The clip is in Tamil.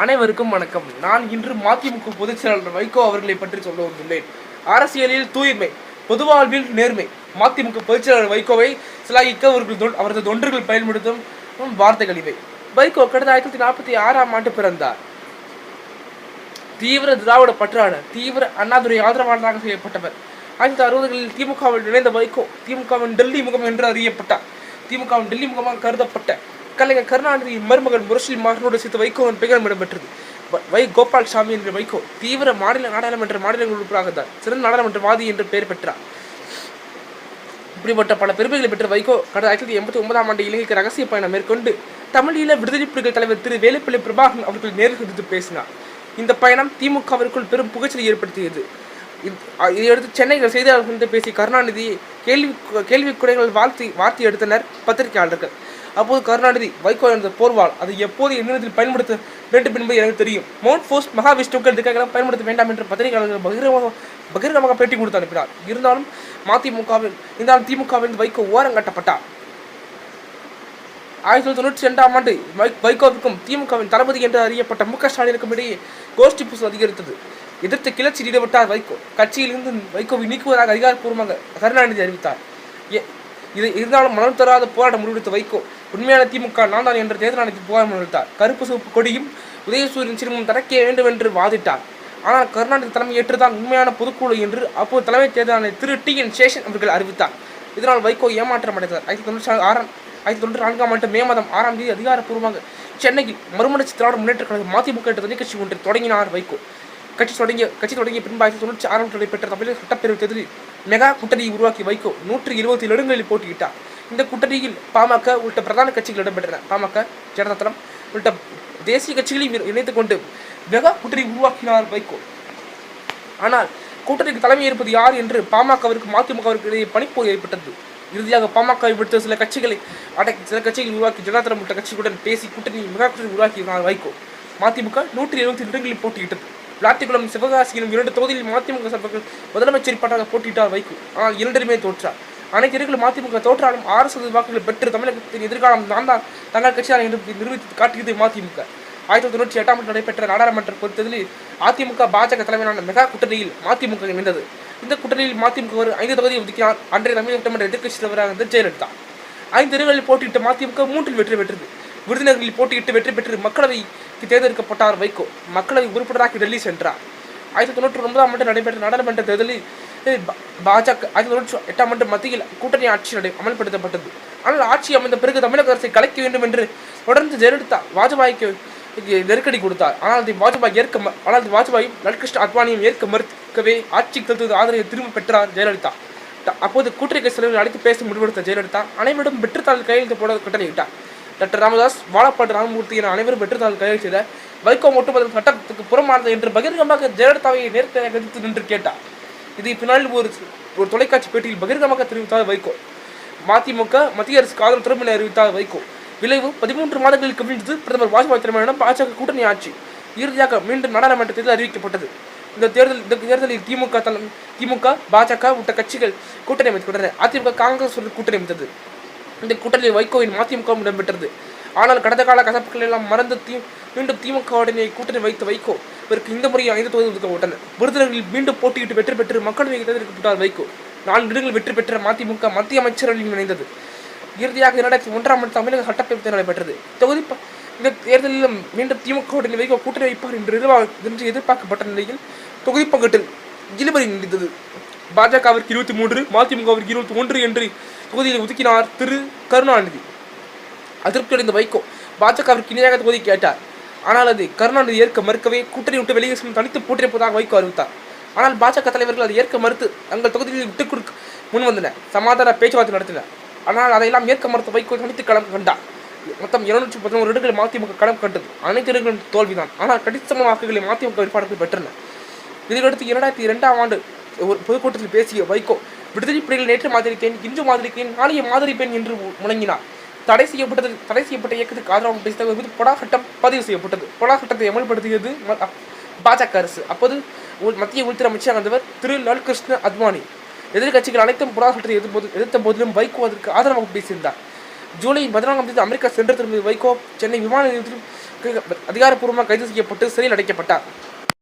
அனைவருக்கும் வணக்கம். நான் இன்று மதிமுக பொதுச் செயலாளர் வைகோ அவர்களை பற்றி சொல்ல வந்துள்ளேன். அரசியலில் தூய்மை பொதுவாழ்வில் நேர்மை. மதிமுக பொதுச் செயலாளர் வைகோவை சிலாகிக்க அவர்கள் அவரது தொண்டர்கள் பயன்படுத்தும் வார்த்தைகள் இவை. வைகோ கடந்த ஆயிரத்தி தொள்ளாயிரத்தி நாற்பத்தி ஆறாம் ஆண்டு பிறந்தார். தீவிர திராவிட பற்றாளர் தீவிர அண்ணாதுரை ஆதரவாளராக செய்யப்பட்டவர் ஆயிரத்தி அறுபதுகளில் திமுகவில் இணைந்த வைகோ திமுகவின் டெல்லி முகம் என்று அறியப்பட்டார். திமுகவின் டெல்லி முகமாக கருதப்பட்ட கலைஞர் கருணாநிதியின் மருமகன் முரசொலி மாறனோடு சேர்த்து வைகோவின் பெயர் இடம்பெற்றது. வை கோபால் சாமி என்ற வைகோ தீவிர மாநில நாடாளுமன்ற மாநிலங்கள் உறுப்பினராக சிறந்த நாடாளுமன்றவாதி என்று பெயர் பெற்றார். இப்படிப்பட்ட பல பெருமைகளை பெற்ற வைகோ கடந்த ஆயிரத்தி தொள்ளாயிரத்தி எண்பத்தி ஒன்பதாம் ஆண்டு இலங்கைக்கு ரகசிய பயணம் மேற்கொண்டு தமிழீழ விடுதலை புலிகள் தலைவர் திரு வேலுப்பிள்ளை பிரபாகரன் அவர்கள் நேரில் சந்தித்து பேசினார். இந்த பயணம் திமுகவிற்குள் பெரும் புகழ்ச்சியை ஏற்படுத்தியது. இது- அ- இதையடுத்து சென்னையில் செய்தியாளர்கள் பேசி கருணாநிதி கேள்வி கேள்வி குறைகள் வாழ்த்தி வார்த்தை எடுத்தனர் பத்திரிகையாளர்கள். அப்போது கருணாநிதி வைகோ என்ற போர்வால் அது எப்போது எந்நேரத்தில் பயன்படுத்த வேண்டும் என்பது எனக்கு தெரியும். மவுண்ட் போஸ்ட் மகாவிஷ்ணுக்கள் இதுக்காக பயன்படுத்த வேண்டாம் என்று பத்திரிகையாளர்கள் பகிரமாக பகிரங்கமாக பேட்டி கொடுத்து அனுப்பினார். இருந்தாலும் மதிமுகவில் இருந்தாலும் திமுகவில் வைகோ ஓரங்கட்டப்பட்டார் ஆயிரத்தி தொள்ளாயிரத்தி தொண்ணூற்றி ரெண்டாம் ஆண்டு வை- வைகோவிற்கும் திமுகவின் தளபதி என்று அறியப்பட்ட மு க ஸ்டாலினுக்கும் இடையே கோஷ்டி பூசல் அதிகரித்தது. எதிர்த்து கிளர்ச்சியில் ஈடுபட்டார் வைகோ. கட்சியிலிருந்து வைகோவை நீக்குவதாக அதிகாரப்பூர்வமாக கருணாநிதி அறிவித்தார். எ- இது இருந்தாலும் மனம் தராத போராட்டம் முடிவெடுத்த வைகோ உண்மையான திமுக நான் தான் என்ற தேர்தல் ஆணையத்தில் புகார் முன்வைத்தார். கருப்பு சிவப்பு கொடியும் உதயசூரியன் சிறுமும் தடக்க வேண்டும் என்று வாதிட்டார். ஆனால் கருணாநிதி தலைமை ஏற்றுதான் உண்மையான பொதுக்குழு என்று அப்போது தலைமை தேர்தல் ஆணையர் திரு டி என் சேஷன் அவர்கள் அறிவித்தார். இதனால் வைகோ ஏமாற்றம் அடைந்தார். ஆயிரத்தி தொண்ணூற்றி ஆறாம் ஆயிரத்தி தொண்ணூற்றி நான்காம் ஆண்டு மே மாதம் ஆறாம் தேதி அதிகாரப்பூர்வமாக சென்னையில் மறுமலர்ச்சி திராவிட முன்னேற்ற கழகம் மதிமுக என்ற தனி கட்சி ஒன்றை தொடங்கினார் வைகோ. கட்சி தொடங்கிய கட்சி தொடங்கிய பின்பாயிரத்தி தொண்ணூற்றி ஆறாம் ஆண்டு நடைபெற்ற தமிழக சட்டப்பேரவை தேர்தலில் மெகா கூட்டணியை உருவாக்கி வைகோ நூற்றி இருபத்தி ஏழு இடங்களில் போட்டியிட்டார். இந்த கூட்டணியில் பாமக உள்ளிட்ட பிரதான கட்சிகள் இடம்பெற்றன. பாமக ஜனதாதளம் உள்ளிட்ட தேசிய கட்சிகளையும் இணைத்துக் கொண்டு மெகா கூட்டணி உருவாக்கினார் வைகோ. ஆனால் கூட்டணிக்கு தலைமை ஏற்பது யார் என்று பாமகவிற்கு மதிமுகவிற்கு இடையே பணிப்போர் ஏற்பட்டது. இறுதியாக பாமகவை விடுத்த சில கட்சிகளை அடக்கி சில கட்சிகளை உருவாக்கி ஜனதாதளம் உள்ளிட்ட கட்சிகளுடன் பேசி கூட்டணி மெகா கூட்டணி உருவாக்கினார் வைகோ. மதிமுக நூற்றி எழுபத்தி இடங்களில் போட்டியிட்டது. விளாத்திக்குளம் சிவகாசியிலும் இரண்டு தொகுதியில் மதிமுக சபைகள் முதலமைச்சர் பட்டாக போட்டியிட்டார் வைகோ. ஆனால் இரண்டுமே தோற்றார். அனைத்து இடங்களும் மதிமுக தோற்றாலும் ஆறு சதவீத வாக்குகளை பெற்று தமிழகத்தின் எதிர்காலம் நான் தான் தங்கள் கட்சியாளர் என்று நிரூபித்து காட்டியது மதிமுக. ஆயிரத்தி தொள்ளாயிரத்தி தொண்ணூற்றி எட்டாம் ஆண்டு நடைபெற்ற நாடாளுமன்ற பொறுத்ததில் அதிமுக பாஜக தலைமையிலான மெகா கூட்டணியில் மதிமுக இணைந்தது இந்த கூட்டணியில் மதிமுக ஒரு ஐந்து தொகுதியை ஒதுக்கினார் அன்றைய தமிழக சட்டமன்ற எதிர்க்கட்சி தலைவராக இருந்த ஜெயலலிதா. ஐந்து இடங்களில் போட்டியிட்ட மதிமுக மூன்றில் வெற்றி பெற்றது. விருதுநகரில் போட்டியிட்டு வெற்றி பெற்று மக்களவை தேர்ந்தெடுக்கப்பட்டார் வைகோ. மக்களவை உறுப்பினராக டெல்லி சென்றார். ஆயிரத்தி தொண்ணூற்றி ஒன்பதாம் ஆண்டு நடைபெற்ற நாடாளுமன்ற தேர்தலில் பாஜக ஆயிரத்தி தொண்ணூற்றி எட்டாம் ஆண்டு மத்தியில் கூட்டணி ஆட்சி நடை அமல்படுத்தப்பட்டது. ஆனால் ஆட்சி அமைந்த பிறகு தமிழக அரசை கலைக்க வேண்டும் என்று தொடர்ந்து ஜெயலலிதா வாஜ்பாய்க்கு நெருக்கடி கொடுத்தார். ஆனால் அதை வாஜ்பாய் ஏற்க ஆனால் வாஜ்பாயும் வாஜ்பாய் லல்கிருஷ்ண அத்வானியும் ஏற்க மறுக்கவே ஆட்சிக்கு செலுத்துவது ஆதரவை திரும்ப பெற்றார் ஜெயலலிதா. அப்போது கூட்டணி கட்சி தலைவர்கள் அழைத்து பேச முடிவெடுத்த ஜெயலலிதா அனைவரிடம் பெற்றுத்தாள் கையெழுத்து போட கட்டளையிட்டார். டாக்டர் ராமதாஸ் வாழப்பாடு ராமமூர்த்தி என அனைவரும் பெற்றதால் கையில் செய்த வைகோ ஒட்டுமொத்த சட்டத்துக்கு புறமானது என்று பகிரங்கமாக ஜெயலலிதாவை நேர்மையாக எதிர்த்து நின்று கேட்டார். இதை பின்னால் ஒரு ஒரு தொலைக்காட்சி பேட்டியில் பகிரங்கமாக தெரிவித்தார் வைகோ. மதிமுக மத்திய அரசு காதல் திறமையை அறிவித்தார் வைகோ. விளைவு பதிமூன்று மாதங்களில் கவிழ்ந்தது பிரதமர் வாஜ்பாய் தலைமையிடம் பாஜக கூட்டணி ஆட்சி. இறுதியாக மீண்டும் நாடாளுமன்ற தேர்தல் அறிவிக்கப்பட்டது. இந்த தேர்தல் இந்த தேர்தலில் திமுக தலை திமுக பாஜக உள்ளிட்ட கட்சிகள் கூட்டணி அமைத்துக்கொண்டன அதிமுக காங்கிரஸ் கூட்டணி அமைத்தது. இந்த கூட்டத்தில் வைகோவின் மதிமுக இடம்பெற்றது. ஆனால் கடந்த கால கசப்புகள் எல்லாம் மறந்து தீ மீண்டும் திமுக உடனே கூட்டணி வைத்து வைகோ இவருக்கு இந்த முறை ஐந்து தொகுதி ஒதுக்கப்பட்டன. விருதுநகரில் மீண்டும் போட்டியிட்டு வெற்றி பெற்று மக்களவை தேர்ந்தெடுக்கப்பட்டார் வைகோ. நான்கு இடங்களில் வெற்றி பெற்ற மதிமுக மத்திய அமைச்சரவையில் இணைந்தது. இறுதியாக இரண்டாயிரத்தி ஒன்றாம் ஆண்டு தமிழக சட்டப்பேரவை தேர்தல் நடைபெற்றது. தொகுதி இந்த தேர்தலிலும் மீண்டும் திமுக உடனே வைகோ கூட்டணி வைப்பார் என்று எதிர்பா- என்று எதிர்பார்க்கப்பட்ட நிலையில் தொகுதி பங்கீட்டில் இழுபறி நீடித்தது. பாஜகவிற்கு இருபத்தி மூன்று மதிமுகவிற்கு இருபத்தி ஒன்று என்று தொகுதியில் ஒதுக்கினார் திரு கருணாநிதி. அதிருப்தி அடைந்த வைகோ பாஜகவிற்கு இணையாக தொகுதி கேட்டார். ஆனால் அது கருணாநிதி ஏற்க மறுக்கவே கூட்டணி விட்டு வெளியே செல்லும் தனித்து போட்டியிருப்பதாக வைகோ அறிவித்தார். ஆனால் பாஜக தலைவர்கள் அதை ஏற்க மறுத்து தங்கள் தொகுதிகளில் விட்டுக் கொடுக்க முன் வந்தனர். சமாதான பேச்சுவார்த்தை நடத்தினர். ஆனால் அதையெல்லாம் ஏற்க மறுத்த வைகோ தனித்து களம் கண்டார். மொத்தம் இருநூற்றி பதினோரு இடங்களில் மதிமுக களம் கண்டது. அனைத்து இடங்களும் தோல்விதான். ஆனால் கணிசமான வாக்குகளை மதிமுக வேட்பாளர்கள் பெற்றனர் இதையடுத்து இரண்டாயிரத்தி இரண்டாம் ஆண்டு ஒரு பொதுக்கூட்டத்தில் பேசிய வைகோ விடுதலை புலிகள் நேற்று மாதிரிக்கேன் இன்று மாதிரிக்கேன் நாளைய மாதிரிப்பேன் என்று முழங்கினார். தடை செய்யப்பட்டது தடை செய்யப்பட்ட இயக்கத்துக்கு ஆதரவாக பேசியவர் மீது பொடா சட்டம் பதிவு செய்யப்பட்டது. பொடா சட்டத்தை அமல்படுத்தியது பாஜக அரசு. அப்போது மத்திய உள்துறை அமைச்சராக இருந்தவர் திரு. லால்கிருஷ்ண அத்வானி. எதிர்க்கட்சிகள் அனைத்தும் பொடா சட்டத்தை எதிர்ப்போது எதிர்த்த போதிலும் வைகோ அதற்கு ஆதரவாக பேசியிருந்தார். ஜூலை பதினான்காம் தேதி அமெரிக்கா சென்ற திரும்பிய வைகோ சென்னை விமான நிலையத்தில் அதிகாரப்பூர்வமாக கைது செய்யப்பட்டு சிறையில் அடைக்கப்பட்டார்.